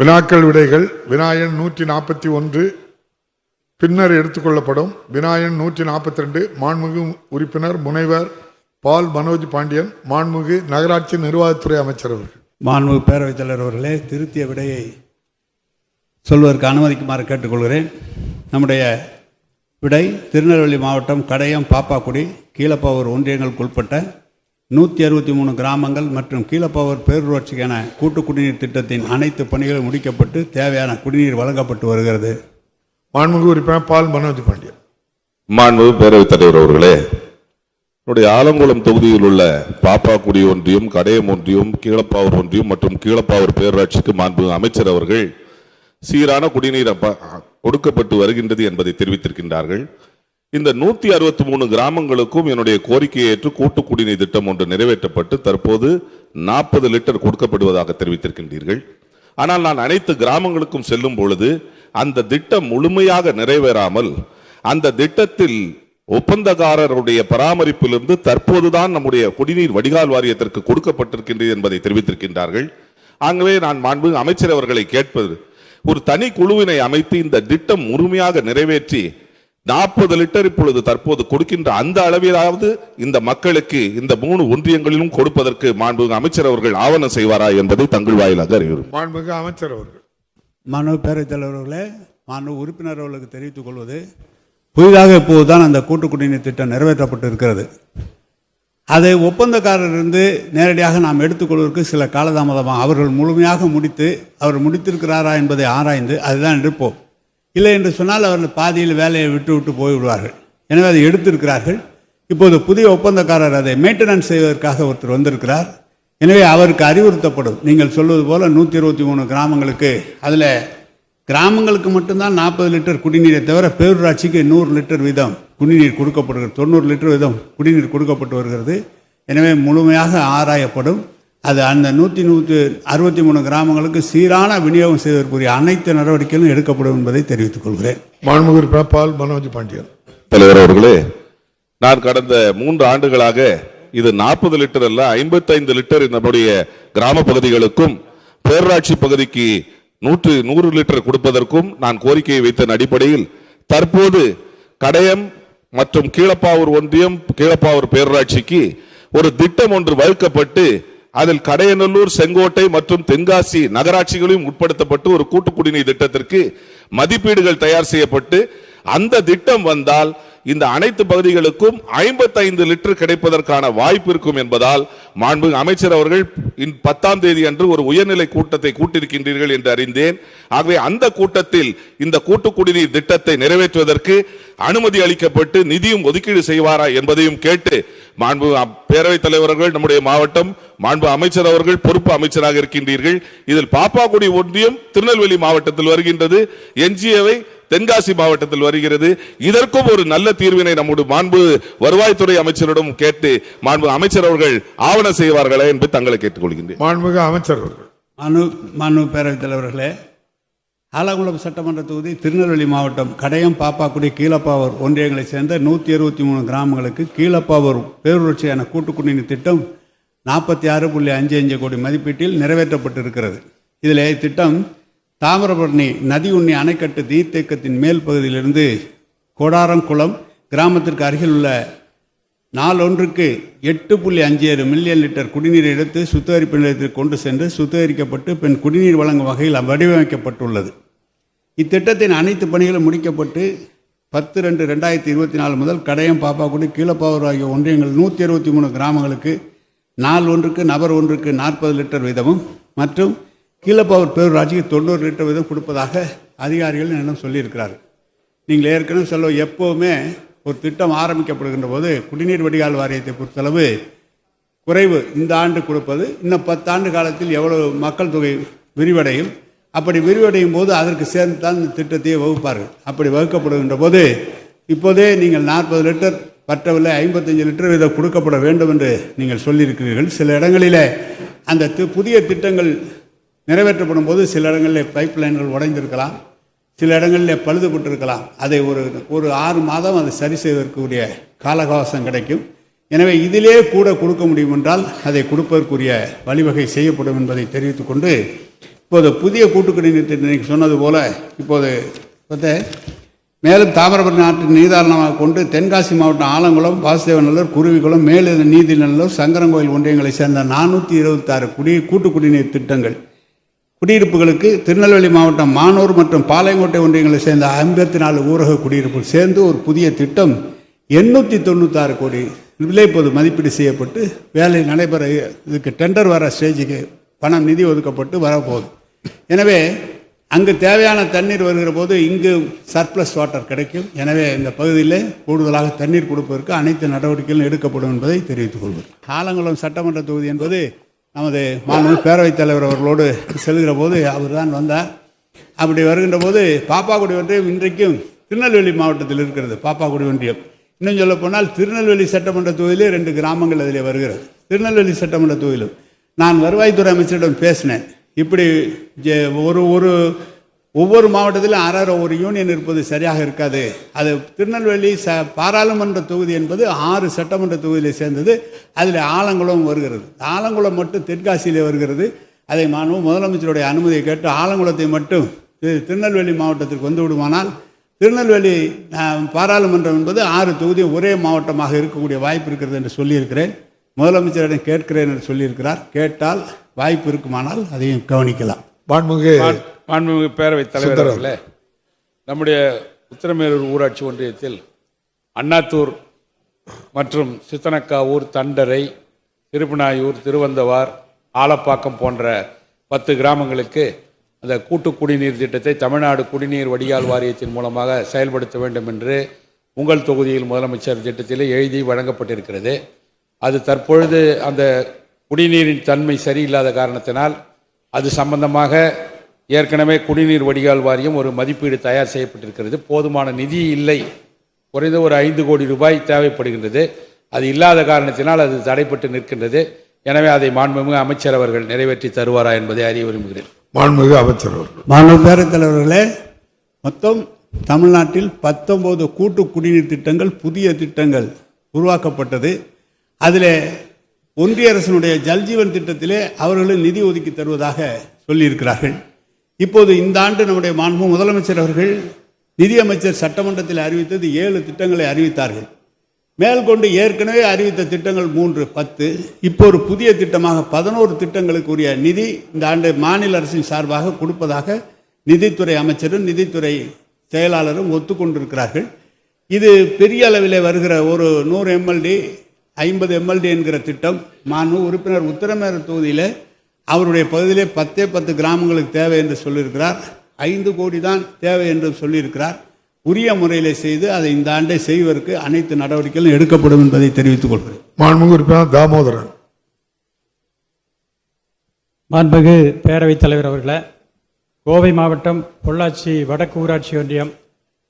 வினாக்கள் விடைகள் வினாயன் நூற்றி நாற்பத்தி ஒன்று பின்னர் எடுத்துக்கொள்ளப்படும் வினாயன் நூற்றி நாற்பத்தி ரெண்டு மாண்புமிகு உறுப்பினர் முனைவர் பால் மனோஜ் பாண்டியன் மாண்புமிகு நகராட்சி நிர்வாகத்துறை அமைச்சர் அவர்கள். மாண்புமிகு பேரவைத் தலைவர் அவர்களே திருத்திய விடையை சொல்வதற்கு அனுமதிக்குமாறு கேட்டுக்கொள்கிறேன். நம்முடைய விடை திருநெல்வேலி மாவட்டம் கடையம் பாப்பாக்குடி கீழப்பாவூர் ஒன்றியங்களுக்கு உட்பட்ட நூற்றி அறுபத்தி மூணு கிராமங்கள் மற்றும் கீழப்பாவூர் பேரூராட்சிக்கான கூட்டு குடிநீர் திட்டத்தின் அனைத்து பணிகளும் முடிக்கப்பட்டு தேவையான குடிநீர் வழங்கப்பட்டு வருகிறது. மாண்புமிகு உறுப்பினர் பால் மனோஜ் பாண்டியன். மாண்புமிகு பேரவைத் தலைவர் அவர்களே என்னுடைய ஆலங்குளம் தொகுதியில் உள்ள பாப்பாக்குடி ஒன்றியம் கடையம் ஒன்றியம் கீழப்பாவூர் ஒன்றியம் மற்றும் கீழப்பாவூர் பேரூராட்சிக்கு மாண்புமிகு அமைச்சர் அவர்கள் சீரான குடிநீர் கொடுக்கப்பட்டு வருகின்றது என்பதை தெரிவித்திருக்கின்றார்கள். இந்த நூத்தி அறுபத்தி மூணு கிராமங்களுக்கும் என்னுடைய கோரிக்கையை ஏற்று கூட்டு குடிநீர் திட்டம் ஒன்று நிறைவேற்றப்பட்டு தற்போது நாற்பது லிட்டர் கொடுக்கப்படுவதாக தெரிவித்திருக்கின்றீர்கள். ஆனால் நான் அனைத்து கிராமங்களுக்கும் செல்லும் பொழுது அந்த திட்டம் முழுமையாக நிறைவேறாமல் அந்த திட்டத்தில் ஒப்பந்தக்காரருடைய பராமரிப்பிலிருந்து தற்போதுதான் நம்முடைய குடிநீர் வடிகால் வாரியத்திற்கு கொடுக்கப்பட்டிருக்கின்றது என்பதை தெரிவித்திருக்கின்றார்கள். ஆகவே நான் மாண்பு அமைச்சர் அவர்களை கேட்பது ஒரு தனி குழுவினை அமைத்து இந்த திட்டம் முழுமையாக நிறைவேற்றி நாற்பது லிட்டர் இப்பொழுது தற்போது கொடுக்கின்ற அந்த அளவிலாவது இந்த மக்களுக்கு இந்த மூணு ஒன்றியங்களிலும் கொடுப்பதற்கு மாண்பு அமைச்சர் அவர்கள் ஆவணம் செய்வாரா என்பதை தங்கள் வாயிலாக அறிவுறும் மாண்புமிகு அமைச்சர் அவர்கள். மாண்பு பேரவைத் தலைவர் அவர்களே மாண்பு உறுப்பினர் அவர்களுக்கு தெரிவித்துக் கொள்வது புதிதாக இப்போதுதான் அந்த கூட்டு குடிநீர் திட்டம் நிறைவேற்றப்பட்டு இருக்கிறது அதை ஒப்பந்தக்காரரிலிருந்து நேரடியாக நாம் எடுத்துக்கொள்வதற்கு சில காலதாமதமாக அவர்கள் முழுமையாக முடித்து அவர் முடித்திருக்கிறாரா என்பதை ஆராய்ந்து அதுதான் எடுப்போம். இல்லை என்று சொன்னால் அவர்கள் பாதியில் வேலையை விட்டு விட்டு போய்விடுவார்கள் எனவே அதை எடுத்திருக்கிறார்கள். இப்போது புதிய ஒப்பந்தக்காரர் அதை மெயின்டெனன்ஸ் செய்வதற்காக ஒருத்தர் வந்திருக்கிறார். எனவே அவருக்கு அறிவுறுத்தப்படும். நீங்கள் சொல்வது போல் நூற்றி இருபத்தி மூணு கிராமங்களுக்கு அதில் கிராமங்களுக்கு மட்டும்தான் நாற்பது லிட்டர் குடிநீரை தவிர பேரூராட்சிக்கு நூறு லிட்டர் வீதம் குடிநீர் கொடுக்கப்படுகிறது. தொண்ணூறு லிட்டர் வீதம் குடிநீர் கொடுக்கப்பட்டு வருகிறது. எனவே முழுமையாக ஆராயப்படும். அது அந்த நூற்றி நூற்றி அறுபத்தி மூணு கிராமங்களுக்கு சீரான விநியோகம் செய்வதற்குரிய அனைத்து நடவடிக்கைகளும் எடுக்கப்படும் என்பதை தெரிவித்துக் கொள்கிறேன். மாண்புமிகு உறுப்பினர் பால் மனோஜ் பாண்டியன். தலைவர் அவர்களே நான் கடந்த மூன்று ஆண்டுகளாக இது நாற்பது லிட்டர் அல்ல ஐம்பத்தைந்து லிட்டர் நம்முடைய கிராம பகுதிகளுக்கும் பேரூராட்சி பகுதிக்கு நூற்று நூறு லிட்டர் கொடுப்பதற்கும் நான் கோரிக்கையை வைத்த அடிப்படையில் தற்போது கடையம் மற்றும் கீழப்பாவூர் ஒன்றியம் கீழப்பாவூர் பேரூராட்சிக்கு ஒரு திட்டம் ஒன்று வகுக்கப்பட்டு அதில் கடையநல்லூர் செங்கோட்டை மற்றும் தென்காசி நகராட்சிகளையும் உட்படுத்தப்பட்டு ஒரு கூட்டு குடிநீர் திட்டத்திற்கு மதிப்பீடுகள் தயார் செய்யப்பட்டு அந்த திட்டம் வந்தால் இந்த அனைத்து பகுதிகளுக்கும் 55 லிட்டர் கிடைப்பதற்கான வாய்ப்பு இருக்கும் என்பதால் மாண்பு அமைச்சர் அவர்கள் இன் பத்தாம் தேதி அன்று ஒரு உயர்நிலை கூட்டத்தை கூட்டியிருக்கின்றீர்கள் என்று அறிந்தேன். ஆகவே அந்த கூட்டத்தில் இந்த கூட்டு குடிநீர் திட்டத்தை நிறைவேற்றுவதற்கு அனுமதி அளிக்கப்பட்டு நிதியும் ஒதுக்கீடு செய்வாரா என்பதையும் கேட்டு மாண்பு பேரவைத் தலைவர்கள் நம்முடைய மாவட்டம் மாண்பு அமைச்சர் அவர்கள் பொறுப்பு அமைச்சராக இருக்கின்றீர்கள். இதில் பாப்பாக்குடி ஒன்றியம் திருநெல்வேலி மாவட்டத்தில் வருகின்றது. என்ஜிஓவை தென்காசி மாவட்டத்தில் வருகிறது. இதற்கும் ஒரு நல்ல தீர்வினை நம்முடைய மாண்பு வருவாய்த்துறை அமைச்சரிடம் கேட்டு மாண்பு அமைச்சர் அவர்கள் ஆவணம் செய்வார்களா என்று தங்களை கேட்டுக்கொள்கின்றேன். மாண்புமிகு அமைச்சர் அவர்கள். மனு மனு பேரவைத் தலைவர்களே ஆலங்குளம் சட்டமன்ற தொகுதி திருநெல்வேலி மாவட்டம் கடையம் பாப்பாக்குடி கீழப்பாவூர் ஒன்றியங்களைச் சேர்ந்த நூற்றி அறுபத்தி மூணு கிராமங்களுக்கு கீழப்பாவூர் பேரூராட்சியான கூட்டுக்குடிநீர் திட்டம் நாற்பத்தி ஆறு புள்ளி அஞ்சு அஞ்சு கோடி மதிப்பீட்டில் நிறைவேற்றப்பட்டிருக்கிறது. இதில் திட்டம் தாமிரபரணி நதி உண்ணி அணைக்கட்டு நீர்த்தேக்கத்தின் மேல் பகுதியிலிருந்து கோடாரங்குளம் கிராமத்திற்கு அருகில் உள்ள நாளொன்றுக்கு எட்டு புள்ளி அஞ்சு ஏழு மில்லியன் லிட்டர் குடிநீர் எடுத்து சுத்திகரிப்பு நிலையத்திற்கு கொண்டு சென்று சுத்திகரிக்கப்பட்டு பின் குடிநீர் வழங்கும் வகையில் வடிவமைக்கப்பட்டுள்ளது. இத்திட்டத்தின் அனைத்து பணிகளும் முடிக்கப்பட்டு பத்து ரெண்டு ரெண்டாயிரத்தி இருபத்தி நாலு முதல் கடையம் பாப்பாக்குடி கீழப்பாவூர் ஆகிய ஒன்றியங்கள் நூற்றி அறுபத்தி மூணு கிராமங்களுக்கு நாள் ஒன்றுக்கு நபர் ஒன்றுக்கு நாற்பது லிட்டர் வீதமும் மற்றும் கீழப்பாவூர் பேரூராட்சிக்கு தொண்ணூறு லிட்டர் வீதம் கொடுப்பதாக அதிகாரிகள் என்னிடம் சொல்லியிருக்கிறார்கள். நீங்கள் ஏற்கனவே சொல்ல எப்போவுமே ஒரு திட்டம் ஆரம்பிக்கப்படுகின்ற போது குடிநீர் வடிகால் வாரியத்தை பொறுத்தளவு குறைவு இந்த ஆண்டு கொடுப்பது. இன்னும் பத்தாண்டு காலத்தில் எவ்வளவு மக்கள் தொகை விரிவடையும். அப்படி விரிவடையும் போது அதற்கு சேர்ந்து தான் இந்த திட்டத்தையே வகுப்பார்கள். அப்படி வகுக்கப்படுகின்ற போது இப்போதே நீங்கள் நாற்பது லிட்டர் பற்றவில்லை ஐம்பத்தஞ்சு லிட்டர் இதை கொடுக்கப்பட வேண்டும் என்று நீங்கள் சொல்லியிருக்கிறீர்கள். சில இடங்களில் அந்த தி- புதிய திட்டங்கள் நிறைவேற்றப்படும் போது சில இடங்களில் பைப் லைன்கள் உடைந்திருக்கலாம். சில இடங்களில் பழுதுபட்டிருக்கலாம். அதை ஒரு ஒரு ஆறு மாதம் அதை சரி செய்வதற்குரிய காலகவசம் கிடைக்கும். எனவே இதிலே கூட கொடுக்க முடியும் என்றால் அதை கொடுப்பதற்குரிய வழிவகை செய்யப்படும் என்பதை தெரிவித்துக்கொண்டு இப்போது புதிய கூட்டுக்குடிநீர் திட்டம் சொன்னது போல இப்போது வந்து மேலும் தாமிரபரணி ஆற்றின் நீதாரணமாக கொண்டு தென்காசி மாவட்டம் ஆலங்குளம் வாசுதேவநல்லூர் குருவிக்குளம் மேலு நீதிநல்லூர் சங்கரங்கோயில் ஒன்றியங்களை சேர்ந்த நானூற்றி இருபத்தாறு குடி கூட்டு குடிநீர் திட்டங்கள். குடியிருப்புகளுக்கு திருநெல்வேலி மாவட்டம் மானூர் மற்றும் பாளையங்கோட்டை ஒன்றியங்களை சேர்ந்த ஐம்பத்தி நாலு ஊரக குடியிருப்புகள் சேர்ந்து ஒரு புதிய திட்டம் எண்ணூற்றி தொண்ணூத்தாறு கோடி விலை இப்போது மதிப்பீடு செய்யப்பட்டு வேலை நடைபெற இதுக்கு டெண்டர் வர ஸ்டேஜுக்கு பணம் நிதி ஒதுக்கப்பட்டு வரப்போகுது. எனவே அங்கு தேவையான தண்ணீர் வருகிற போது இங்கு சர்ப்ளஸ் வாட்டர் கிடைக்கும். எனவே இந்த பகுதியில் கூடுதலாக தண்ணீர் கொடுப்பதற்கு அனைத்து நடவடிக்கைகளும் எடுக்கப்படும் என்பதை தெரிவித்துக் கொள்கிறேன். ஆலங்குளம் சட்டமன்ற தொகுதி என்பது நமது மாண்பு பேரவைத் தலைவர் அவர்களோடு செல்கிற போது அவர் தான் வந்தார். அப்படி வருகின்ற போது பாப்பாக்குடி ஒன்றியம் இன்றைக்கும் திருநெல்வேலி மாவட்டத்தில் இருக்கிறது பாப்பாக்குடி ஒன்றியம். இன்னும் சொல்ல போனால் திருநெல்வேலி சட்டமன்ற தொகுதியிலே ரெண்டு கிராமங்கள் அதில் வருகிறது. திருநெல்வேலி சட்டமன்ற தொகுதியிலும் நான் வருவாய்த்துறை அமைச்சரிடம் பேசினேன். இப்படி ஜெ- ஒரு ஒரு ஒவ்வொரு மாவட்டத்திலும் அரை ஒரு யூனியன் இருப்பது சரியாக இருக்காது. அது திருநெல்வேலி ச பாராளுமன்ற தொகுதி என்பது ஆறு சட்டமன்ற தொகுதியில் சேர்ந்தது. அதில் ஆலங்குளம் வருகிறது. ஆலங்குளம் மட்டும் தென்காசியிலே வருகிறது. அதை மாண்பு முதலமைச்சருடைய அனுமதியை கேட்டு ஆலங்குளத்தை மட்டும் திரு- திருநெல்வேலி மாவட்டத்திற்கு வந்து விடுமானால் திருநெல்வேலி பாராளுமன்றம் என்பது ஆறு தொகுதியும் ஒரே மாவட்டமாக இருக்கக்கூடிய வாய்ப்பு இருக்கிறது என்று சொல்லியிருக்கிறேன். முதலமைச்சரிடம் கேட்கிறேன் என்று சொல்லியிருக்கிறார். கேட்டால் வாய்ப்பு இருக்குமானால் அதையும் கவனிக்கலாம். மாண்- மாண்புமிகு பேரவைத் தலைவர் அவர்களே நம்முடைய உத்திரமேரூர் ஊராட்சி ஒன்றியத்தில் அண்ணாத்தூர் மற்றும் சித்தனக்காவூர் தண்டரை திருப்பனாயூர் திருவந்தவார் ஆலப்பாக்கம் போன்ற பத்து கிராமங்களுக்கு அந்த கூட்டு குடிநீர் திட்டத்தை தமிழ்நாடு குடிநீர் வடிகால் வாரியத்தின் மூலமாக செயல்படுத்த வேண்டும் என்று உங்கள் தொகுதியில் முதலமைச்சர் திட்டத்திலே எழுதி வழங்கப்பட்டிருக்கிறது. அது தற்பொழுது அந்த குடிநீரின் தன்மை சரியில்லாத காரணத்தினால் அது சம்பந்தமாக ஏற்கனவே குடிநீர் வடிகால் வாரியம் ஒரு மதிப்பீடு தயார் செய்யப்பட்டிருக்கிறது. போதுமான நிதி இல்லை. குறைந்த ஒரு ஐந்து கோடி ரூபாய் தேவைப்படுகின்றது. அது இல்லாத காரணத்தினால் அது தடைப்பட்டு நிற்கின்றது. எனவே அதை மாண்புமிகு அமைச்சர் அவர்கள் நிறைவேற்றி தருவாரா என்பதை அறிய விரும்புகிறேன். மாண்புமிகு அமைச்சர் அவர்கள். மாண்பு பேரவைத் தலைவர்களே மொத்தம் தமிழ்நாட்டில் பத்தொன்பது கூட்டு குடிநீர் திட்டங்கள் புதிய திட்டங்கள் உருவாக்கப்பட்டது. அதில் ஒன்றிய அரசினுடைய ஜல்ஜீவன் திட்டத்திலே அவர்களும் நிதி ஒதுக்கி தருவதாக சொல்லியிருக்கிறார்கள். இப்போது இந்த ஆண்டு நம்முடைய மாண்பு முதலமைச்சர் அவர்கள் நிதியமைச்சர் சட்டமன்றத்தில் அறிவித்தது ஏழு திட்டங்களை அறிவித்தார்கள். மேற்கொண்டு ஏற்கனவே அறிவித்த திட்டங்கள் மூன்று பத்து. இப்போ ஒரு புதிய திட்டமாக பதினோரு திட்டங்களுக்குரிய நிதி இந்த ஆண்டு மாநில அரசின் சார்பாக கொடுப்பதாக நிதித்துறை அமைச்சரும் நிதித்துறை செயலாளரும் ஒத்துக்கொண்டிருக்கிறார்கள். இது பெரிய அளவில் வருகிற ஒரு நூறு எம்எல்டி ஐம்பது எம்எல்டி என்கிற திட்டம். மாண்பு உறுப்பினர் உத்தரமேர தொகுதியில் அவருடைய பகுதியிலே பத்தே பத்து கிராமங்களுக்கு தேவை என்று சொல்லியிருக்கிறார். ஐந்து கோடி தான் தேவை என்று சொல்லியிருக்கிறார். உரிய முறையில் செய்து அதை இந்த ஆண்டை செய்வதற்கு அனைத்து நடவடிக்கைகளும் எடுக்கப்படும் என்பதை தெரிவித்துக் கொள்கிறேன். மாண்புமிகு உறுப்பினர் தாமோதரன். மாண்புமிகு பேரவைத் தலைவர் அவர்களே கோவை மாவட்டம் பொள்ளாச்சி வடக்கு ஊராட்சி ஒன்றியம்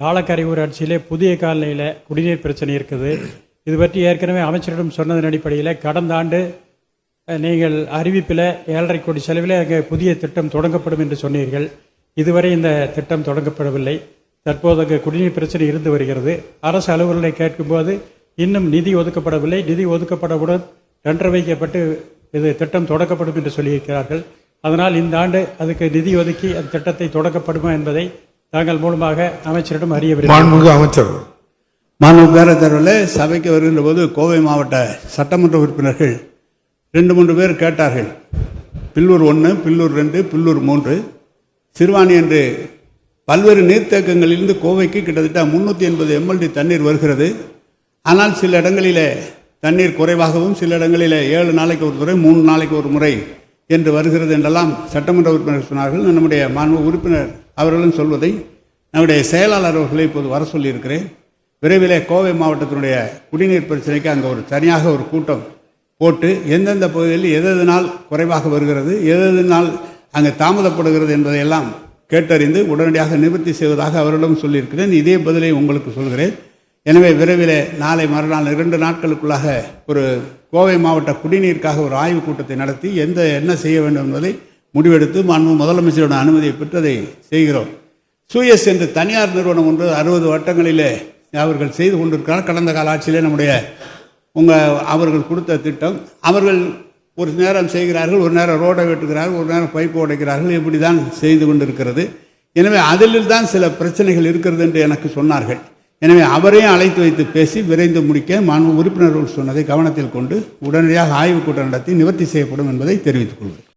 தாளக்கரை ஊராட்சியிலே புதிய காலனியில் குடிநீர் பிரச்சனை இருக்குது. இது பற்றி ஏற்கனவே அமைச்சரிடம் சொன்னதன் அடிப்படையில் கடந்த ஆண்டு நீங்கள் அறிவிப்பில் ஏழரை கோடி செலவில் அங்கே புதிய திட்டம் தொடங்கப்படும் என்று சொன்னீர்கள். இதுவரை இந்த திட்டம் தொடங்கப்படவில்லை. தற்போது அங்கே குடிநீர் பிரச்சனை இருந்து வருகிறது. அரசு அலுவலர்களை கேட்கும்போது இன்னும் நிதி ஒதுக்கப்படவில்லை. நிதி ஒதுக்கப்படவுடன் டெண்டர் வைக்கப்பட்டு இது திட்டம் தொடங்கப்படும் என்று சொல்லியிருக்கிறார்கள். அதனால் இந்த ஆண்டு அதுக்கு நிதி ஒதுக்கி அந்த திட்டத்தை தொடங்கப்படுமா என்பதை தாங்கள் மூலமாக அமைச்சரிடம் அறிய விரும்புகிறேன் மாண்புமிகு அமைச்சர். மாண்பு பேரத்தரவில் சபைக்கு வருகின்ற போது கோவை மாவட்ட சட்டமன்ற உறுப்பினர்கள் ரெண்டு மூன்று பேர் கேட்டார்கள். பில்லூர் ஒன்று பில்லூர் ரெண்டு பில்லூர் மூன்று. சிறுவாணி என்று பல்வேறு நீர்த்தேக்கங்களிலிருந்து கோவைக்கு கிட்டத்தட்ட முந்நூற்றி எண்பது எம்எல்டி தண்ணீர் வருகிறது. ஆனால் சில இடங்களில் தண்ணீர் குறைவாகவும் சில இடங்களில் ஏழு நாளைக்கு ஒரு முறை மூணு நாளைக்கு ஒரு முறை என்று வருகிறது என்றெல்லாம் சட்டமன்ற உறுப்பினர் சொன்னார்கள். நம்முடைய மாண்பு உறுப்பினர் அவர்களும் சொல்வதை நம்முடைய செயலாளர் அவர்களை இப்போது வர சொல்லியிருக்கிறேன். விரைவிலே கோவை மாவட்டத்தினுடைய குடிநீர் பிரச்சனைக்கு அங்கே ஒரு தனியாக ஒரு கூட்டம் போட்டு எந்தெந்த பகுதியில் பகுதிகளில் நாள் குறைவாக வருகிறது எதனால் அங்கே தாமதப்படுகிறது என்பதையெல்லாம் கேட்டறிந்து உடனடியாக நிவர்த்தி செய்வதாக அவரிடம் சொல்லியிருக்கிறேன். இதே பதிலை உங்களுக்கு சொல்கிறேன். எனவே விரைவிலே நாளை மறுநாள் இரண்டு நாட்களுக்குள்ளாக ஒரு கோவை மாவட்ட குடிநீருக்காக ஒரு ஆய்வுக் கூட்டத்தை நடத்தி எந்த என்ன செய்ய வேண்டும் என்பதை முடிவெடுத்து மாண்பு முதலமைச்சரோட அனுமதியை பெற்றதை செய்கிறோம். சூயஸ் என்று தனியார் நிறுவனம் ஒன்று அறுபது வட்டங்களிலே அவர்கள் செய்து கொண்டிருக்கிறார். கடந்த கால ஆட்சியிலே நம்முடைய உங்கள் அவர்கள் கொடுத்த திட்டம். அவர்கள் ஒரு நேரம் செய்கிறார்கள் ஒரு நேரம் ரோடை வெட்டுகிறார்கள் ஒரு நேரம் பைப்பு உடைக்கிறார்கள். இப்படி தான் செய்து கொண்டிருக்கிறது. எனவே அதில் தான் சில பிரச்சனைகள் இருக்கிறது என்று எனக்கு சொன்னார்கள். எனவே அவரையும் அழைத்து வைத்து பேசி விரைந்து முடிக்க மாண்பு உறுப்பினர்கள் சொன்னதை கவனத்தில் கொண்டு உடனடியாக ஆய்வுக் கூட்டம் நடத்தி நிவர்த்தி செய்யப்படும் என்பதை தெரிவித்துக் கொள்கிறேன்.